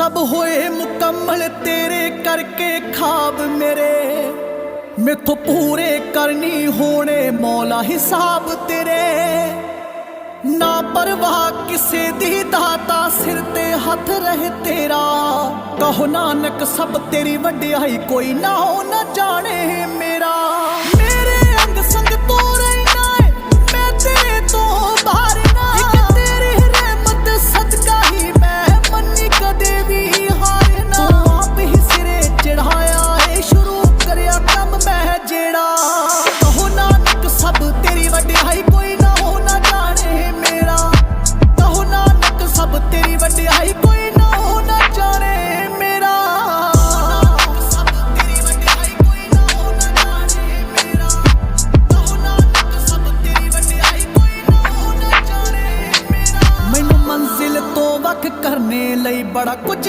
ਸਭ ਹੋਏ ਮੁਕੰਮਲ, ਤੇਰੇ ਕਰਕੇ ਖਾਬ ਮੇਰੇ। ਮੈਥੋਂ ਪੂਰੇ ਕਰਨੀ ਹੋਣੇ ਮੌਲਾ ਹਿਸਾਬ ਤੇਰੇ। ਨਾ ਪਰਵਾਹ ਕਿਸੇ ਦੀ ਦਾਤਾ ਸਿਰ ਤੇ ਹੱਥ ਰਹੇ ਤੇਰਾ। ਕਹੋ ਨਾਨਕ, ਸਭ ਤੇਰੀ ਵਡਿਆਈ ਕੋਈ ਨਾ ਉਹ ਨਾ ਵਡਿਆਈ ਕੋਈ ਨਾ ਨਾ ਜਾਣੇ ਮੇਰਾ। ਤੇਰੀ ਵਡਿਆਈ ਕੋਈ ਨਾ ਨਾ ਜਾਣੇ ਮੇਰਾ। ਤੋ ਨਾ ਸਭ ਤੇਰੀ ਵਡਿਆਈ ਕੋਈ ਨਾ ਨਾ ਜਾਣੇ ਮੇਰਾ। ਮੈਨੂੰ ਮੰਜ਼ਿਲ ਤੋਂ ਵੱਖ ਕਰਨੇ ਲਈ ਬੜਾ ਕੁਝ